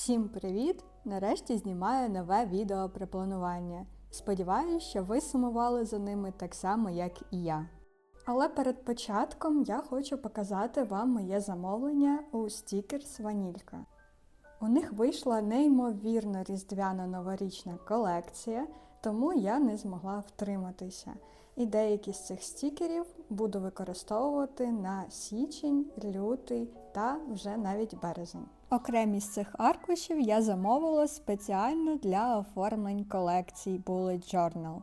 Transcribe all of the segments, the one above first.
Всім привіт! Нарешті знімаю нове відео про планування. Сподіваюсь, що ви сумували за ними так само, як і я. Але перед початком я хочу показати вам моє замовлення у Stickers Ванілька. У них вийшла неймовірно різдвяна новорічна колекція, тому я не змогла втриматися. І деякі з цих стікерів буду використовувати на січень, лютий та вже навіть березень. Окремі з цих аркушів я замовила спеціально для оформлень колекцій Bullet Journal.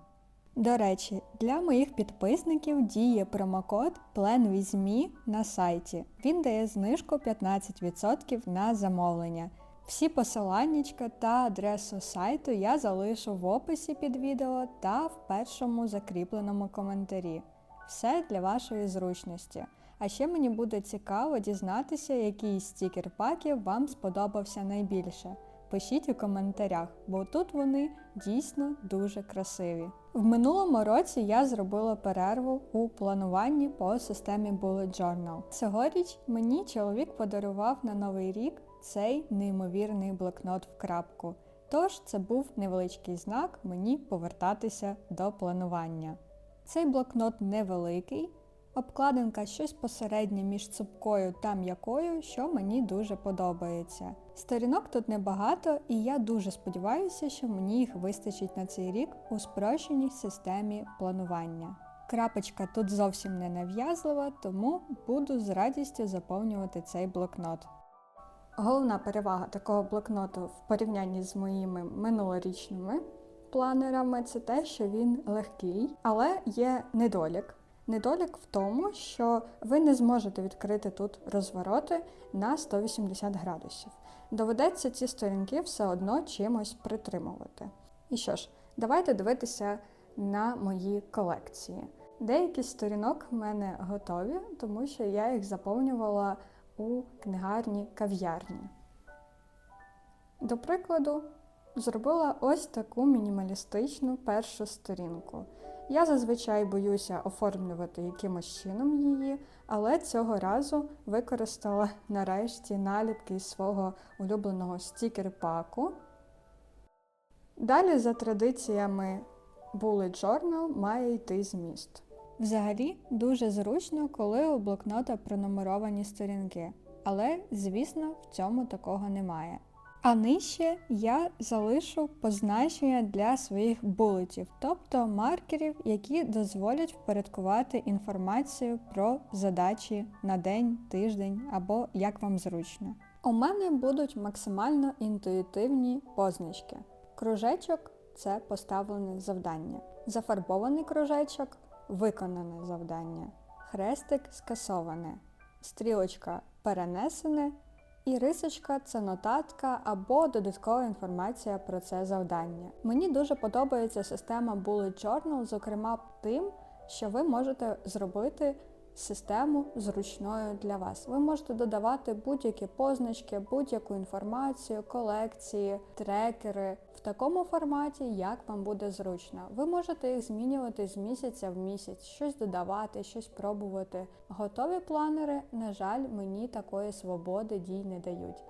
До речі, для моїх підписників діє промокод PlanWithMe на сайті. Він дає знижку 15% на замовлення. Всі посиланнячка та адресу сайту я залишу в описі під відео та в першому закріпленому коментарі. Все для вашої зручності. А ще мені буде цікаво дізнатися, який з стікер-паків вам сподобався найбільше. Пишіть у коментарях, бо тут вони дійсно дуже красиві. В минулому році я зробила перерву у плануванні по системі Bullet Journal. Цьогоріч мені чоловік подарував на новий рік цей неймовірний блокнот в крапку. Тож це був невеличкий знак мені повертатися до планування. Цей блокнот невеликий, обкладинка щось посереднє між цупкою та м'якою, що мені дуже подобається. Сторінок тут небагато, і я дуже сподіваюся, що мені їх вистачить на цей рік у спрощеній системі планування. Крапочка тут зовсім не нав'язлива, тому буду з радістю заповнювати цей блокнот. Головна перевага такого блокноту в порівнянні з моїми минулорічними планерами це те, що він легкий, але є недолік. Недолік в тому, що ви не зможете відкрити тут розвороти на 180 градусів. Доведеться ці сторінки все одно чимось притримувати. І що ж, давайте дивитися на мої колекції. Деякі сторінок в мене готові, тому що я їх заповнювала у книгарні кав'ярні. До прикладу, зробила ось таку мінімалістичну першу сторінку. Я зазвичай боюся оформлювати якимось чином її, але цього разу використала нарешті наліпки з свого улюбленого стікер-паку. Далі, за традиціями Bullet Journal має йти зміст. Взагалі дуже зручно, коли у блокнота пронумеровані сторінки, але, звісно, в цьому такого немає. А нижче я залишу позначення для своїх булетів, тобто маркерів, які дозволять впорядкувати інформацію про задачі на день, тиждень або як вам зручно. У мене будуть максимально інтуїтивні позначки. Кружечок це поставлене завдання. Зафарбований кружечок виконане завдання. Хрестик скасоване. Стрілочка перенесене. І рисочка це нотатка або додаткова інформація про це завдання. Мені дуже подобається система Bullet Journal, зокрема тим, що ви можете зробити систему зручною для вас. Ви можете додавати будь-які позначки, будь-яку інформацію, колекції, трекери в такому форматі, як вам буде зручно. Ви можете їх змінювати з місяця в місяць, щось додавати, щось пробувати. Готові планери, на жаль, мені такої свободи дій не дають.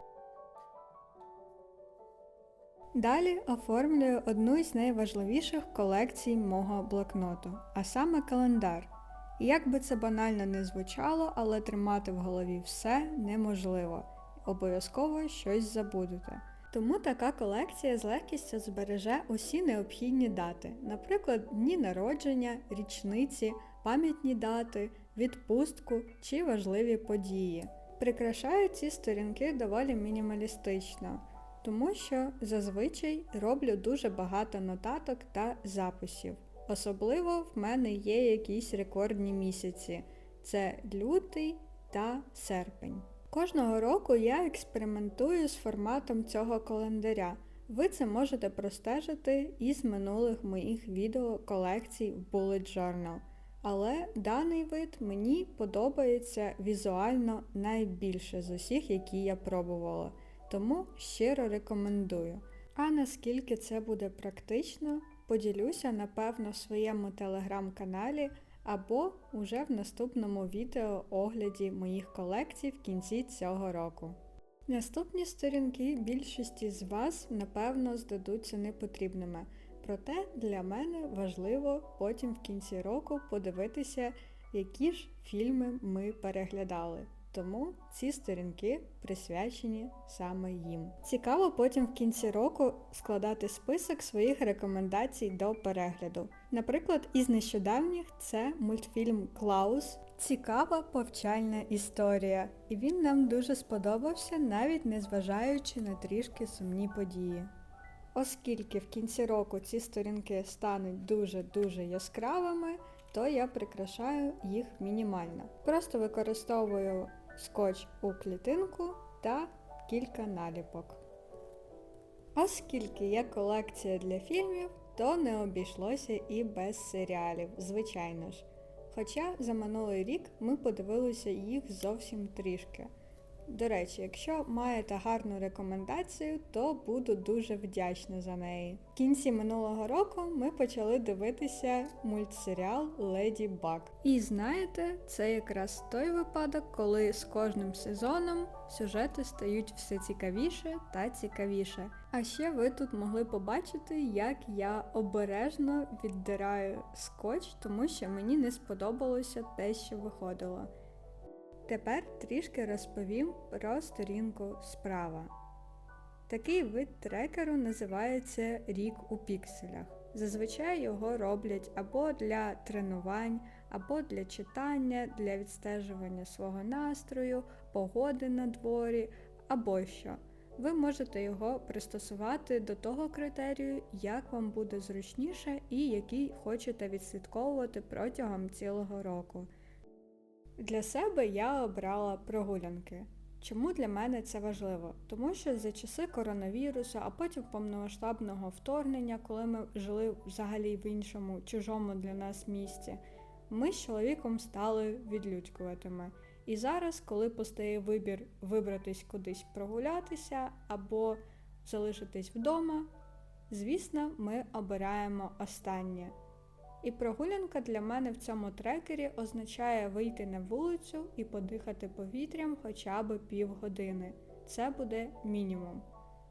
Далі оформлюю одну із найважливіших колекцій мого блокноту, а саме календар. Як би це банально не звучало, але тримати в голові все неможливо. Обов'язково щось забудете. Тому така колекція з легкістю збереже усі необхідні дати, наприклад, дні народження, річниці, пам'ятні дати, відпустку чи важливі події. Прикрашаю ці сторінки доволі мінімалістично, тому що зазвичай роблю дуже багато нотаток та записів. Особливо в мене є якісь рекордні місяці. Це лютий та серпень. Кожного року я експериментую з форматом цього календаря. Ви це можете простежити із минулих моїх відео колекцій в Bullet Journal. Але даний вид мені подобається візуально найбільше з усіх, які я пробувала. Тому щиро рекомендую. А наскільки це буде практично, поділюся, напевно, в своєму телеграм-каналі або уже в наступному відео огляді моїх колекцій в кінці цього року. Наступні сторінки більшості з вас, напевно, здадуться непотрібними. Проте для мене важливо потім в кінці року подивитися, які ж фільми ми переглядали. Тому ці сторінки присвячені саме їм. Цікаво потім в кінці року складати список своїх рекомендацій до перегляду. Наприклад, із нещодавніх це мультфільм Клаус. Цікава повчальна історія, і він нам дуже сподобався, навіть незважаючи на трішки сумні події. Оскільки в кінці року ці сторінки стануть дуже-дуже яскравими, то я прикрашаю їх мінімально. Просто використовую скотч у клітинку та кілька наліпок. Оскільки є колекція для фільмів, то не обійшлося і без серіалів, звичайно ж. Хоча за минулий рік ми подивилися їх зовсім трішки. До речі, якщо маєте гарну рекомендацію, то буду дуже вдячна за неї. В кінці минулого року ми почали дивитися мультсеріал Леді Баг. І знаєте, це якраз той випадок, коли з кожним сезоном сюжети стають все цікавіше та цікавіше. А ще ви тут могли побачити, як я обережно віддираю скотч, тому що мені не сподобалося те, що виходило. Тепер трішки розповім про сторінку справа. Такий вид трекеру називається рік у пікселях. Зазвичай його роблять або для тренувань, або для читання, для відстежування свого настрою, погоди на дворі, або що. Ви можете його пристосувати до того критерію, як вам буде зручніше і який хочете відслідковувати протягом цілого року. Для себе я обрала прогулянки. Чому для мене це важливо? Тому що за часи коронавірусу, а потім повномасштабного вторгнення, коли ми жили взагалі в іншому чужому для нас місці, ми з чоловіком стали відлюдькуватими. І зараз, коли постає вибір вибратись кудись прогулятися або залишитись вдома, звісно, ми обираємо останнє. І прогулянка для мене в цьому трекері означає вийти на вулицю і подихати повітрям хоча б півгодини. Це буде мінімум.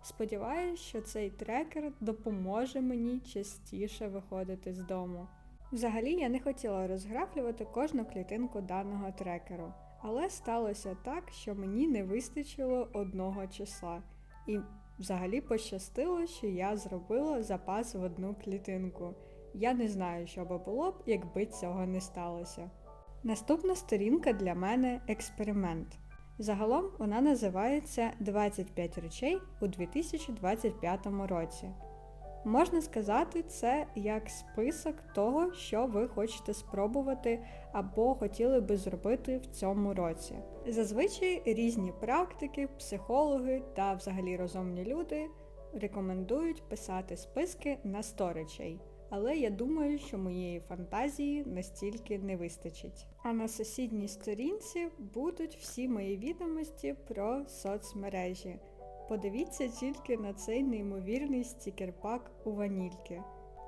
Сподіваюсь, що цей трекер допоможе мені частіше виходити з дому. Взагалі я не хотіла розграфлювати кожну клітинку даного трекеру, але сталося так, що мені не вистачило одного числа. І взагалі пощастило, що я зробила запас в одну клітинку. Я не знаю, що би було б, якби цього не сталося. Наступна сторінка для мене експеримент. Загалом вона називається 25 речей у 2025 році. Можна сказати, це як список того, що ви хочете спробувати або хотіли би зробити в цьому році. Зазвичай різні практики, психологи та взагалі розумні люди рекомендують писати списки на 100 речей але я думаю, що моєї фантазії настільки не вистачить. А на сусідній сторінці будуть всі мої відомості про соцмережі. Подивіться тільки на цей неймовірний стікерпак у ванільки.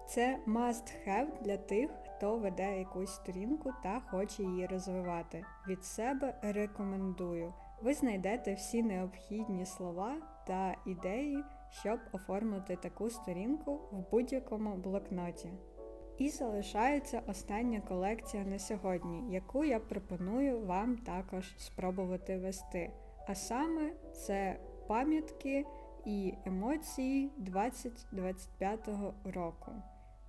Це must have для тих, хто веде якусь сторінку та хоче її розвивати. Від себе рекомендую. Ви знайдете всі необхідні слова та ідеї щоб оформити таку сторінку в будь-якому блокноті. І залишається остання колекція на сьогодні, яку я пропоную вам також спробувати вести. А саме це пам'ятки і емоції 2025 року.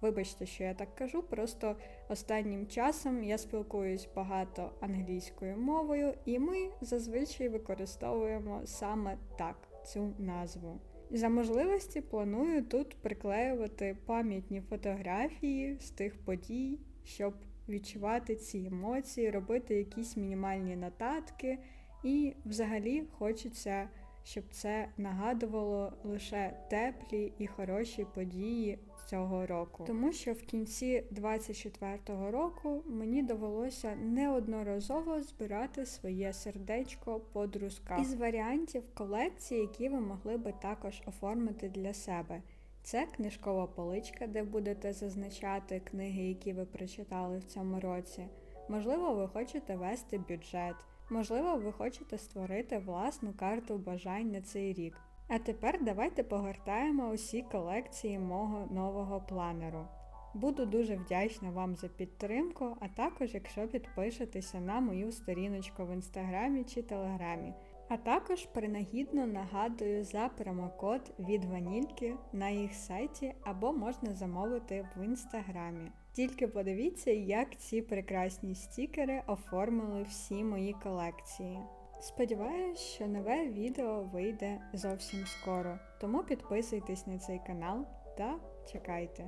Вибачте, що я так кажу, просто останнім часом я спілкуюсь багато англійською мовою, і ми зазвичай використовуємо саме так цю назву. За можливості планую тут приклеювати пам'ятні фотографії з тих подій, щоб відчувати ці емоції, робити якісь мінімальні нотатки, і взагалі хочеться, щоб це нагадувало лише теплі і хороші події цього року. Тому що в кінці 24-го року мені довелося неодноразово збирати своє сердечко по друзках. Із варіантів колекції, які ви могли би також оформити для себе. Це книжкова поличка, де будете зазначати книги, які ви прочитали в цьому році. Можливо, ви хочете вести бюджет, можливо, ви хочете створити власну карту бажань на цей рік. А тепер давайте погортаємо усі колекції мого нового планеру. Буду дуже вдячна вам за підтримку, а також якщо підпишетеся на мою сторіночку в інстаграмі чи телеграмі. А також принагідно нагадую за промокод від ванільки на їх сайті або можна замовити в інстаграмі. Тільки подивіться, як ці прекрасні стікери оформили всі мої колекції. Сподіваюсь, що нове відео вийде зовсім скоро, тому підписуйтесь на цей канал та чекайте.